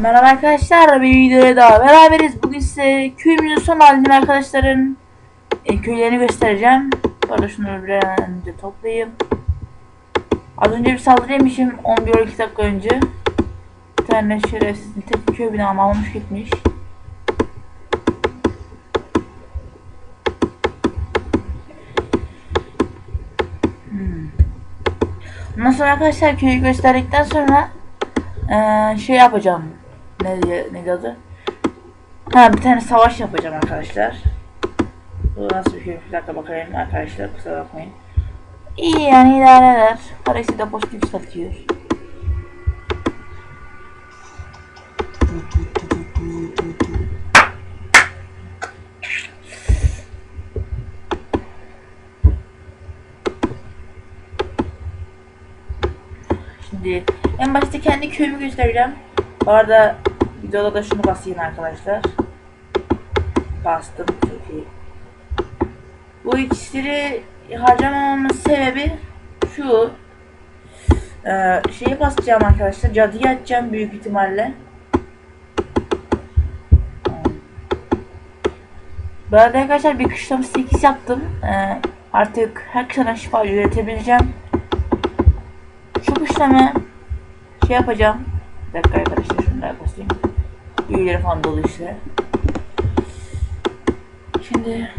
Merhaba arkadaşlar, bir videoya daha beraberiz. Bugün size köyümüzün son halini arkadaşların e, köylerini göstereceğim. Bu arada şunları bir önce toplayayım. Az önce bir saldırı yemişim 11-12 dakika önce. Bir tane şerefsizin tek köy binamı almış gitmiş. Hmm. Ondan sonra arkadaşlar köyü gösterdikten sonra ee, şey yapacağım. Ne diye ne adı? Ha bir tane savaş yapacağım arkadaşlar. Bu nasıl bir şey? Bir dakika bakayım arkadaşlar kusura bakmayın. İyi yani idare eder. Parası da boş yükseltiyor. Şimdi en başta kendi köyümü göstereceğim. Bu arada videoda da şunu basayım arkadaşlar. Bastım çok iyi. Bu iksiri harcamamamın sebebi şu. Ee, şeyi basacağım arkadaşlar. Cadıyı açacağım büyük ihtimalle. Bu arada arkadaşlar bir kışlama 8 yaptım. Ee, artık her kışladan şifa üretebileceğim. Şu kışlama şey yapacağım. Bir dakika arkadaşlar. Büyüleri falan dolu işte. Şimdi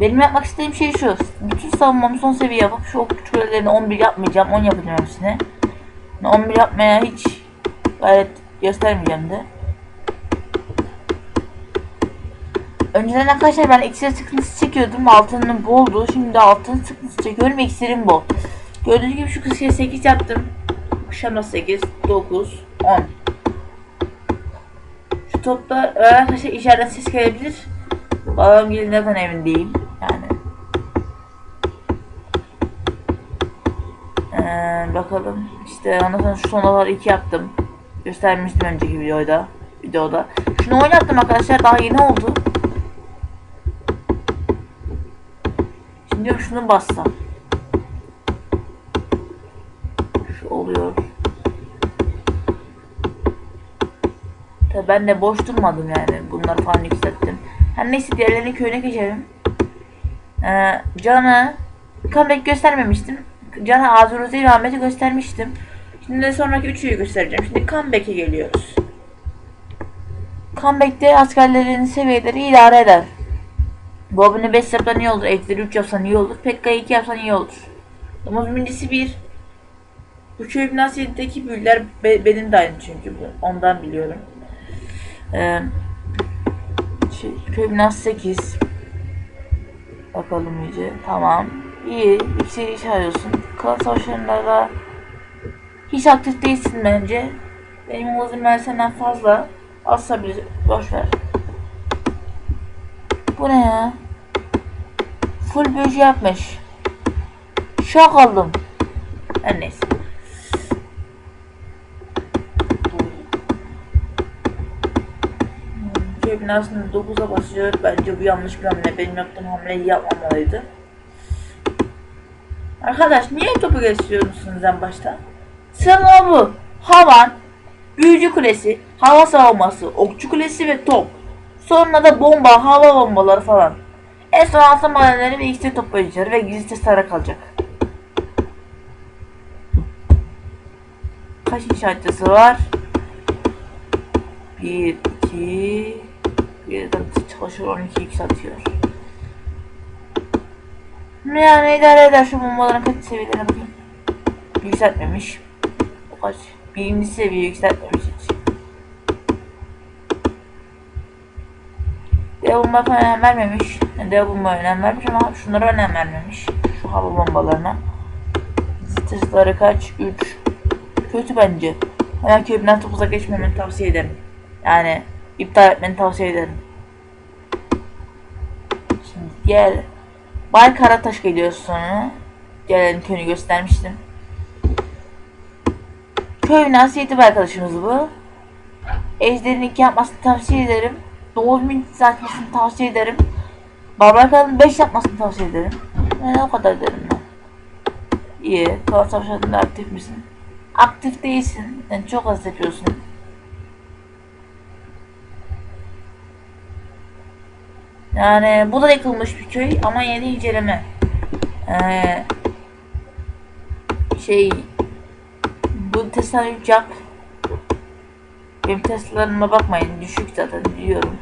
benim yapmak istediğim şey şu. Bütün savunmamı son seviye yapıp şu okçu kulelerini 11 yapmayacağım. 10 yapacağım hepsini. Yani 11 yapmaya hiç gayret göstermeyeceğim de. Önceden arkadaşlar ben iksir sıkıntısı çekiyordum. Altının boldu. Şimdi altın sıkıntısı çekiyorum. İksirim bol. Gördüğünüz gibi şu kısıya 8 yaptım. Akşamda 8, 9, 10. Şu topta arkadaşlar içeriden ses gelebilir. Babam gelin ben evindeyim. Yani. Ee, bakalım. İşte ondan sonra şu sonaları 2 yaptım. Göstermiştim önceki videoda. Videoda. Şunu oynattım arkadaşlar. Daha yeni oldu. Şimdi şunu bassam. Şu oluyor. Ben de boş durmadım yani. Bunları falan yükselttim. Her neyse diğerlerinin köyüne geçelim. Ee, Can'a comeback göstermemiştim. Can'a Azuruz'i rahmeti göstermiştim. Şimdi de sonraki üçüyü göstereceğim. Şimdi comeback'e geliyoruz. Comeback'te askerlerin seviyeleri idare eder. Bobby'ni 5 yapsan iyi olur. Ejderi 3 yapsan iyi olur. Pekka'yı 2 yapsan iyi olur. Domuz mincisi 1. Bu köy binasındaki büyüler be, benim de aynı çünkü bu. Ondan biliyorum. Ee, şey, köy binası 8. Bakalım iyice. Tamam. İyi. Yükseli iş arıyorsun. Klan savaşlarında da hiç aktif değilsin bence. Benim hızım ben senden fazla. Azsa bir boş ver. Bu ne ya? Full büyücü yapmış. Şok oldum. Her neyse. Köy binasında 9'a basıyor. Bence bu yanlış bir hamle. Benim yaptığım hamleyi yapmamalıydı. Arkadaş niye topu geçiriyorsunuz en başta? Sıralama bu. Havan, büyücü kulesi, hava savunması, okçu kulesi ve top. Sonra da bomba, hava bombaları falan. En son altın madenleri ve iksir toplayıcıları ve gizli testara kalacak. Kaç inşaatçısı var? 1, 2, bir de çalışır 12 yükseltiyor. Yani idare eder şu bombaların kaç seviyelerine bakayım. Yükseltmemiş. O kaç? Birinci seviye yükseltmemiş hiç. Dev bomba falan önem vermemiş. Dev bomba önem vermiş ama şunlara önem vermemiş. Şu hava bombalarına. Zıtışları kaç? 3. Kötü bence. Hemen köyümden topuza geçmemeni tavsiye ederim. Yani iptal etmeni tavsiye ederim. Şimdi gel. Bay Karataş geliyor sonra. Diğerlerin köyünü göstermiştim. Köy nasiyeti bir arkadaşımız bu. Ejderin iki yapmasını tavsiye ederim. Domuz mintis atmasını tavsiye ederim. Barbarkanın 5 yapmasını tavsiye ederim. Yani o kadar derim ben. İyi. Kral savaşlarında aktif misin? aktif değilsin. Yani çok az yapıyorsun. Yani bu da yıkılmış bir köy ama yeni inceleme. Ee, şey bu 3 yap. Benim Tesla'larıma bakmayın düşük zaten biliyorum.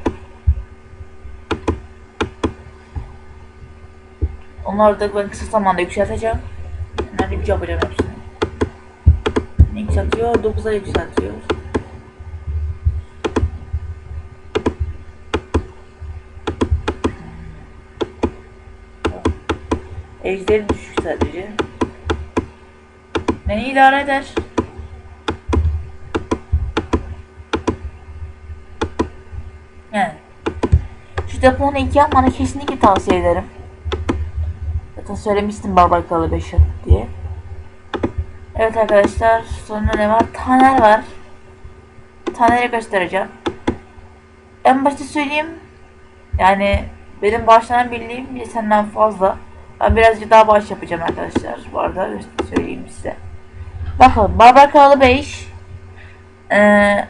Onları da ben kısa zamanda yükselteceğim. Onları bir yapacağım hepsini. Ne yükseltiyor? 9'a yükseltiyor. Ejderi düşük sadece. Beni idare eder. Yani. Şu deponu iki yapmanı kesinlikle tavsiye ederim. Zaten söylemiştim Barbarkalı 5 diye. Evet arkadaşlar sonra ne var? Taner var. Taner'i göstereceğim. En başta söyleyeyim. Yani benim başlanan bildiğim bir senden fazla. Ben birazcık daha baş yapacağım arkadaşlar. Bu arada söyleyeyim size. Bakın Barbar Kralı 5 ee,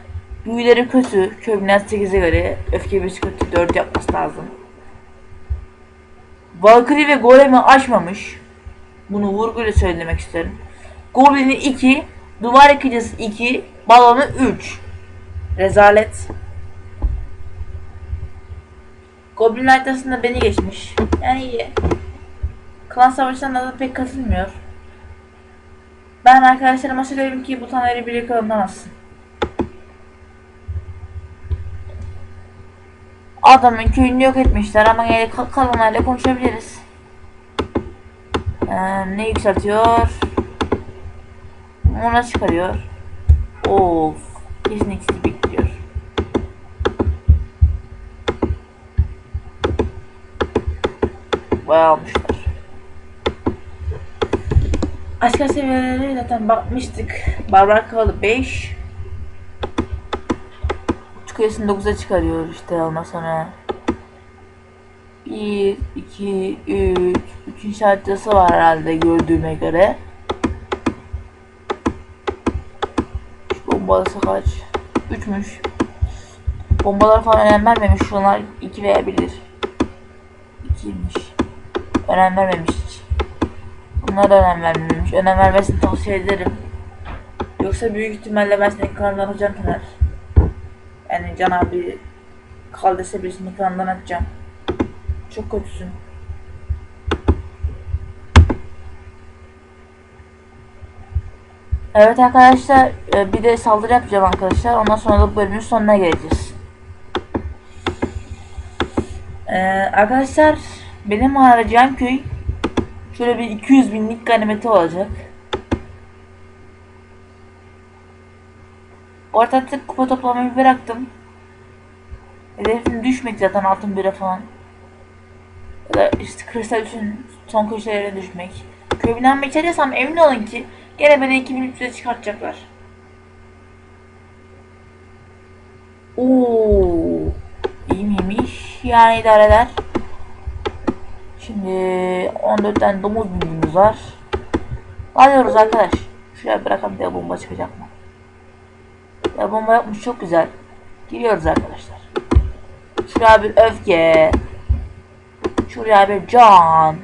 büyüleri kötü. Kömünen 8'e göre öfke bir kötü 4 yapması lazım. Valkyrie ve Golem'i aşmamış. Bunu vurguyla söylemek isterim. Goblin'i 2, Duvar Yıkıcısı 2, Balonu 3. Rezalet. Goblin haritasında beni geçmiş. Yani iyi. Klan savaşlarına da pek katılmıyor. Ben arkadaşlarıma söylerim ki bu taneleri birlikte alınamazsın. Adamın köyünü yok etmişler ama kal kalanlarla konuşabiliriz. Ee, ne yükseltiyor? Ona çıkarıyor. Of. Kesin ikisi bekliyor. Bayağı almışlar. Asker seviyeleri zaten bakmıştık. Barbar Kralı 5. Çıkıyorsun 9'a çıkarıyor işte ondan sonra. 1, 2, 3, 3 inşaatçısı var herhalde gördüğüme göre. Şu bombalısı kaç? 3'müş. Bombalar falan önem vermemiş. Şunlar 2 veya 1'dir. 2'ymiş. Önem vermemiş Bunlar da önem vermemiş. Önem vermesini tavsiye ederim. Yoksa büyük ihtimalle ben senin kanaldan atacağım Taner. Yani Can abi kal dese birisini kanaldan atacağım. Çok kötüsün. Evet arkadaşlar e, bir de saldırı yapacağım arkadaşlar. Ondan sonra da bölümün sonuna geleceğiz. Ee, arkadaşlar benim arayacağım köy şöyle bir 200 binlik ganimeti olacak. Orta tık kupa toplamayı bıraktım. Hedefim düşmek zaten altın bire falan. Ya da işte kristal için son köşelerine düşmek. Köyünden geçeriyorsam emin olun ki gene beni 2300'e çıkartacaklar. Oo, iyi miymiş? Yani idare eder. Şimdi 14 tane domuz bilgimiz var. Alıyoruz arkadaş. Şuraya bırakalım diye bomba çıkacak mı? Ya bomba yapmış çok güzel. Giriyoruz arkadaşlar. Şuraya bir öfke. Şuraya bir can.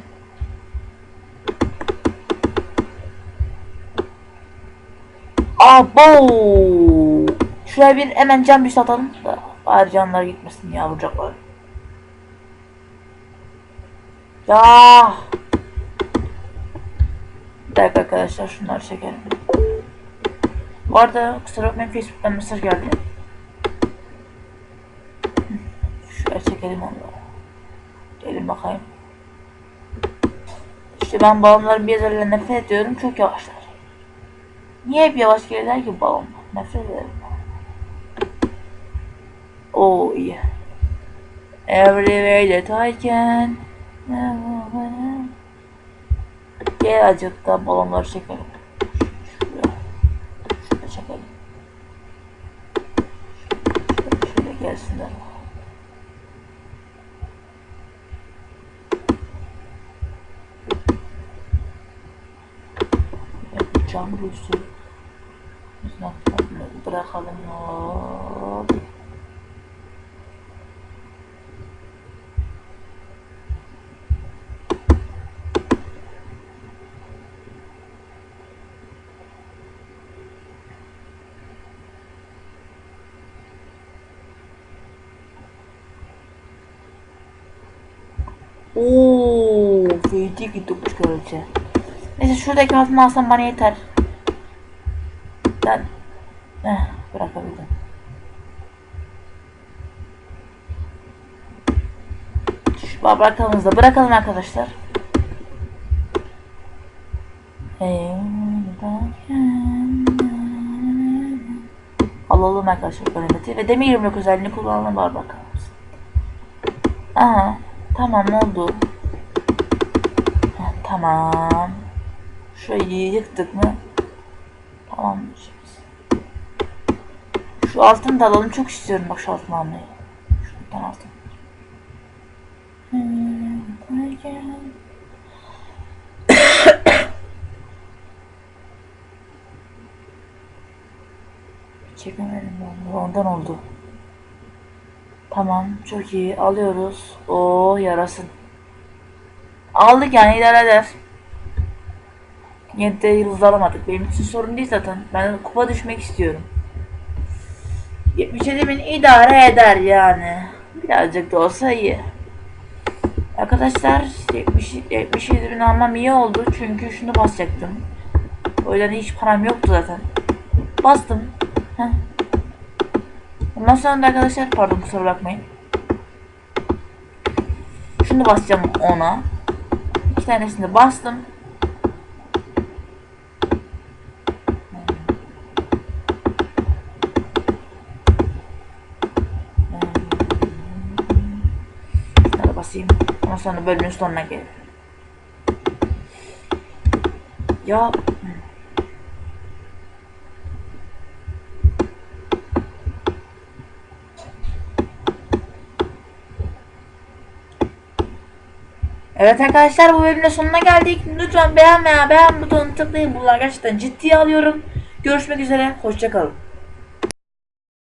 Abo. Şuraya bir hemen can bir atalım da bari canlar gitmesin ya vuracaklar. Ya. Bir dakika arkadaşlar şunları çekelim. Bu arada kusura bakmayın Facebook'tan mesaj geldi. Şöyle çekelim onu. Gelin bakayım. İşte ben balonların bir yerlerine nefret ediyorum. Çok yavaşlar. Niye hep yavaş gelirler ki balonlar? Nefret ederim. Oo iyi. Everywhere that I can. Gel azıcık da balonları çekelim. Şuraya. Şuraya çekelim. Şöyle, şöyle gelsinler. Bulsun. Bak, bak, Bırakalım. Hop. Feci gittik görece. Neyse şuradaki altını alsam bana yeter. Ben eh, bırakabildim. Şu bırakalım da bırakalım arkadaşlar. Alalım arkadaşlar graniti ve demir yumruk özelliğini kullanalım var bakalım. Aha tamam oldu. Tamam. Şöyle yıktık mı? Tamamdır. Şu altını da alalım. Çok istiyorum bak şu altını almayı. Şuradan altın. Çekemedim ben. Ondan oldu. Tamam. Çok iyi. Alıyoruz. Oo yarasın. Aldık yani idare eder. Yine de yıldız alamadık. Benim için sorun değil zaten. Ben kupa düşmek istiyorum. 77 bin idare eder yani. Birazcık da olsa iyi. Arkadaşlar 70, 77 bin almam iyi oldu. Çünkü şunu basacaktım. O yüzden hiç param yoktu zaten. Bastım. Heh. Ondan sonra da arkadaşlar pardon kusura bakmayın. Şunu basacağım ona. İki tanesini bastım. Hadi basayım. Ondan sonra bölümün sonuna gelelim. Ya Evet arkadaşlar bu bölümün sonuna geldik. Lütfen beğenmeyen beğen butonunu tıklayın. Bunlar gerçekten ciddiye alıyorum. Görüşmek üzere. Hoşçakalın.